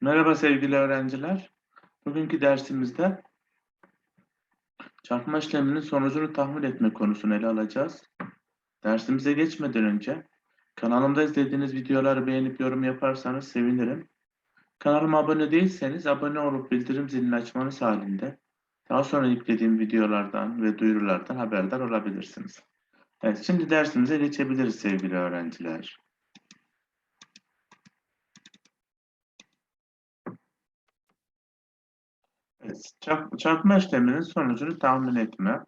Merhaba sevgili öğrenciler. Bugünkü dersimizde çarpma işleminin sonucunu tahmin etme konusunu ele alacağız. Dersimize geçmeden önce kanalımda izlediğiniz videoları beğenip yorum yaparsanız sevinirim. Kanalıma abone değilseniz abone olup bildirim zilini açmanız halinde daha sonra yüklediğim videolardan ve duyurulardan haberdar olabilirsiniz. Evet, şimdi dersimize geçebiliriz sevgili öğrenciler. Çarp- çarpma işleminin sonucunu tahmin etme.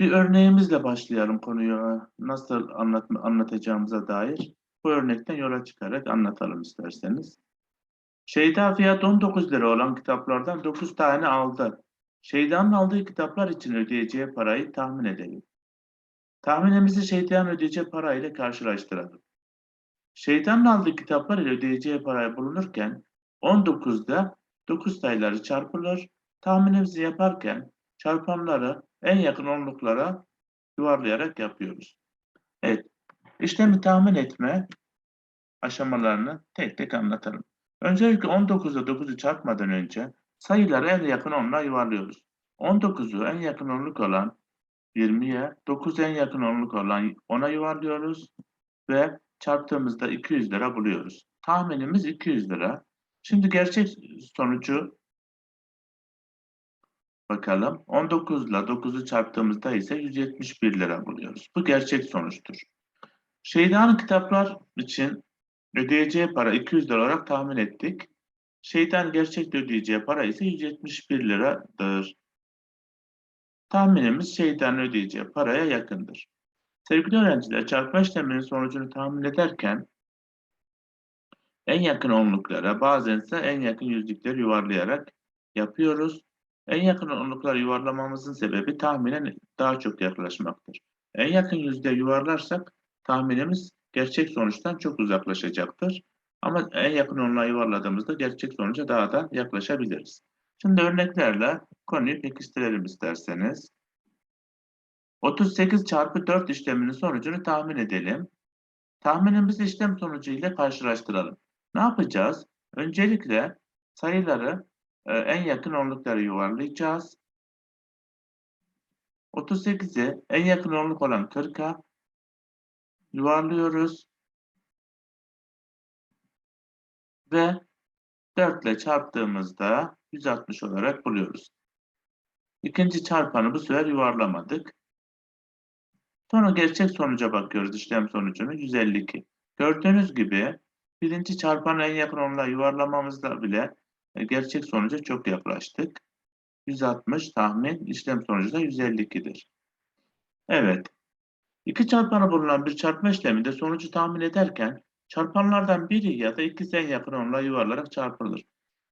Bir örneğimizle başlayalım konuyu nasıl anlat anlatacağımıza dair. Bu örnekten yola çıkarak anlatalım isterseniz. Şeyda fiyat 19 lira olan kitaplardan 9 tane aldı. Şeyda'nın aldığı kitaplar için ödeyeceği parayı tahmin edelim. Tahminimizi Şeyda'nın ödeyeceği parayla karşılaştıralım. Şeyda'nın aldığı kitaplar ile ödeyeceği parayı bulunurken 19'da 9 sayıları çarpılır. Tahminimizi yaparken çarpanları en yakın onluklara yuvarlayarak yapıyoruz. Evet. İşlemi tahmin etme aşamalarını tek tek anlatalım. Öncelikle 19'da 9'u çarpmadan önce sayıları en yakın onluğa yuvarlıyoruz. 19'u en yakın onluk olan 20'ye, 9 en yakın onluk olan 10'a yuvarlıyoruz ve çarptığımızda 200 lira buluyoruz. Tahminimiz 200 lira. Şimdi gerçek sonucu bakalım. 19 ile 9'u çarptığımızda ise 171 lira buluyoruz. Bu gerçek sonuçtur. Şeyda'nın kitaplar için ödeyeceği para 200 lira olarak tahmin ettik. Şeytan gerçekte ödeyeceği para ise 171 liradır. Tahminimiz şeytanın ödeyeceği paraya yakındır. Sevgili öğrenciler, çarpma işleminin sonucunu tahmin ederken en yakın onluklara, bazen ise en yakın yüzlükleri yuvarlayarak yapıyoruz. En yakın onlukları yuvarlamamızın sebebi tahminen daha çok yaklaşmaktır. En yakın yüzlüğe yuvarlarsak tahminimiz gerçek sonuçtan çok uzaklaşacaktır. Ama en yakın onluğa yuvarladığımızda gerçek sonuca daha da yaklaşabiliriz. Şimdi örneklerle konuyu pekiştirelim isterseniz. 38 çarpı 4 işleminin sonucunu tahmin edelim. Tahminimizi işlem sonucu ile karşılaştıralım. Ne yapacağız? Öncelikle sayıları e, en yakın onlukları yuvarlayacağız. 38'i en yakın onluk olan 40'a yuvarlıyoruz. Ve 4 ile çarptığımızda 160 olarak buluyoruz. İkinci çarpanı bu sefer yuvarlamadık. Sonra gerçek sonuca bakıyoruz işlem sonucunu 152. Gördüğünüz gibi birinci çarpanı en yakın onunla yuvarlamamızda bile e, gerçek sonuca çok yaklaştık. 160 tahmin işlem sonucu da 152'dir. Evet. İki çarpanı bulunan bir çarpma işleminde sonucu tahmin ederken çarpanlardan biri ya da ikisi en yakın onunla yuvarlarak çarpılır.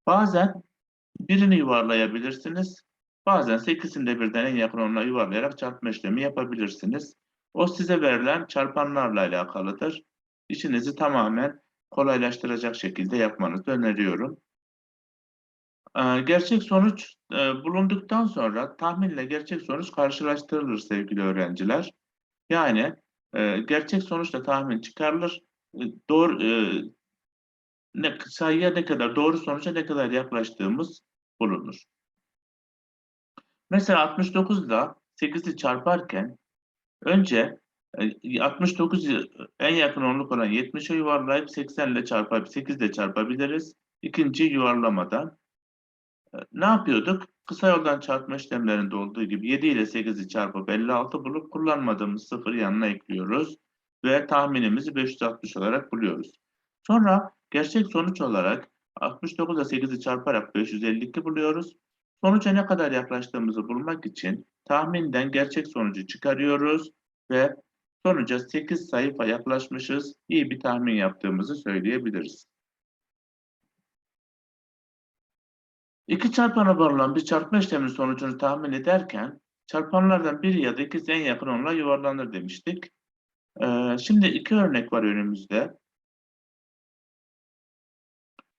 Bazen birini yuvarlayabilirsiniz. Bazen ise ikisini de birden en yakın onunla yuvarlayarak çarpma işlemi yapabilirsiniz. O size verilen çarpanlarla alakalıdır. İşinizi tamamen kolaylaştıracak şekilde yapmanızı öneriyorum. Ee, Gerçek sonuç e, bulunduktan sonra tahminle gerçek sonuç karşılaştırılır sevgili öğrenciler. Yani e, gerçek sonuçla tahmin çıkarılır. E, Doğru ne, sayıya ne kadar doğru sonuca ne kadar yaklaştığımız bulunur. Mesela 69 ile 8'i çarparken önce 69 en yakın onluk olan 70'e yuvarlayıp 80 ile çarpıp 8 ile çarpabiliriz. İkinci yuvarlamadan. E, Ne yapıyorduk? Kısa yoldan çarpma işlemlerinde olduğu gibi 7 ile 8'i çarpıp 56 bulup kullanmadığımız sıfır yanına ekliyoruz. Ve tahminimizi 560 olarak buluyoruz. Sonra gerçek sonuç olarak 69 ile 8'i çarparak 552 buluyoruz. Sonuca ne kadar yaklaştığımızı bulmak için tahminden gerçek sonucu çıkarıyoruz ve sonuca 8 sayfa yaklaşmışız, iyi bir tahmin yaptığımızı söyleyebiliriz. İki çarpana bağlanan bir çarpma işleminin sonucunu tahmin ederken çarpanlardan biri ya da ikisi en yakın onunla yuvarlanır demiştik. Ee, şimdi iki örnek var önümüzde.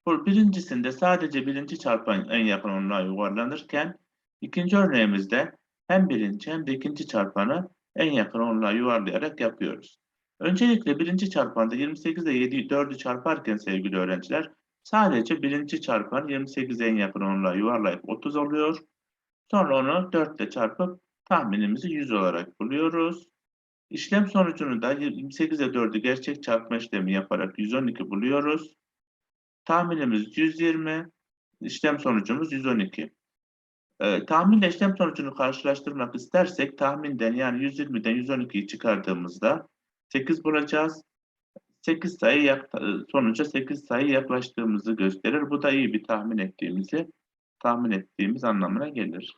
Birincisinde sadece birinci çarpan en yakın onluğa yuvarlanırken ikinci örneğimizde hem birinci hem de ikinci çarpanı en yakın onluğa yuvarlayarak yapıyoruz. Öncelikle birinci çarpanda 28 ile 7, 4'ü çarparken sevgili öğrenciler Sadece birinci çarpan 28'e en yakın onluğa yuvarlayıp 30 oluyor. Sonra onu 4 ile çarpıp tahminimizi 100 olarak buluyoruz. İşlem sonucunu da 28'e 4'ü gerçek çarpma işlemi yaparak 112 buluyoruz. Tahminimiz 120, işlem sonucumuz 112. Ee, tahminle işlem sonucunu karşılaştırmak istersek tahminden yani 120'den 112'yi çıkardığımızda 8 bulacağız. 8 sayı yak- sonuca 8 sayı yaklaştığımızı gösterir. Bu da iyi bir tahmin ettiğimizi tahmin ettiğimiz anlamına gelir.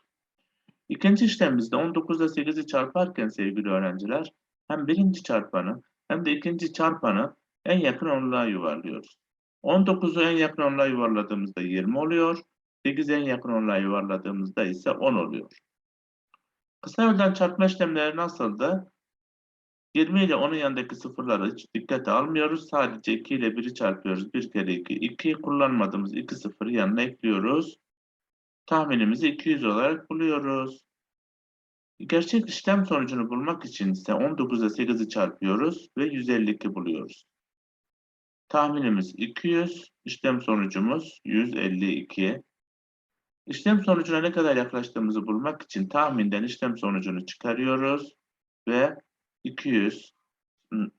İkinci işlemimizde 19 ile 8'i çarparken sevgili öğrenciler hem birinci çarpanı hem de ikinci çarpanı en yakın onluğa yuvarlıyoruz. 19'u en yakın onluğa yuvarladığımızda 20 oluyor. 8'i en yakın onluğa yuvarladığımızda ise 10 oluyor. Kısa yoldan çarpma işlemleri nasıldı? 20 ile onun yanındaki sıfırları hiç dikkate almıyoruz. Sadece 2 ile 1'i çarpıyoruz. 1 kere 2. 2'yi kullanmadığımız 2 sıfırı yanına ekliyoruz. Tahminimizi 200 olarak buluyoruz. Gerçek işlem sonucunu bulmak için ise 19 ile 8'i çarpıyoruz ve 152 buluyoruz. Tahminimiz 200, işlem sonucumuz 152. İşlem sonucuna ne kadar yaklaştığımızı bulmak için tahminden işlem sonucunu çıkarıyoruz ve 200,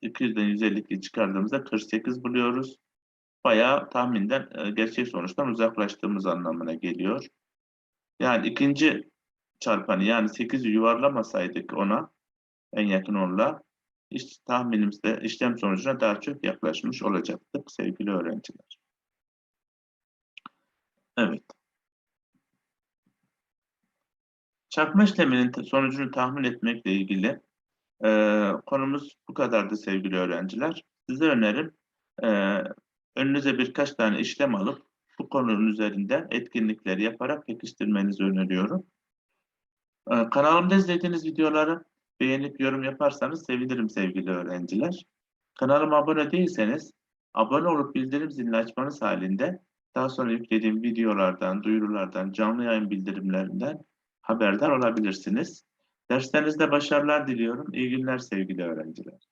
200'den 152'yi çıkardığımızda 48 buluyoruz. Bayağı tahminden e, gerçek sonuçtan uzaklaştığımız anlamına geliyor. Yani ikinci çarpanı yani 8'i yuvarlamasaydık ona en yakın onla iş, tahminimizde işlem sonucuna daha çok yaklaşmış olacaktık sevgili öğrenciler. Evet. Çarpma işleminin sonucunu tahmin etmekle ilgili e, konumuz bu kadardı sevgili öğrenciler. Size önerim e, önünüze birkaç tane işlem alıp bu konunun üzerinde etkinlikleri yaparak pekiştirmenizi öneriyorum. Ee, Kanalımda izlediğiniz videoları beğenip yorum yaparsanız sevinirim sevgili öğrenciler. Kanalıma abone değilseniz abone olup bildirim zilini açmanız halinde daha sonra yüklediğim videolardan, duyurulardan, canlı yayın bildirimlerinden haberdar olabilirsiniz. Derslerinizde başarılar diliyorum. İyi günler sevgili öğrenciler.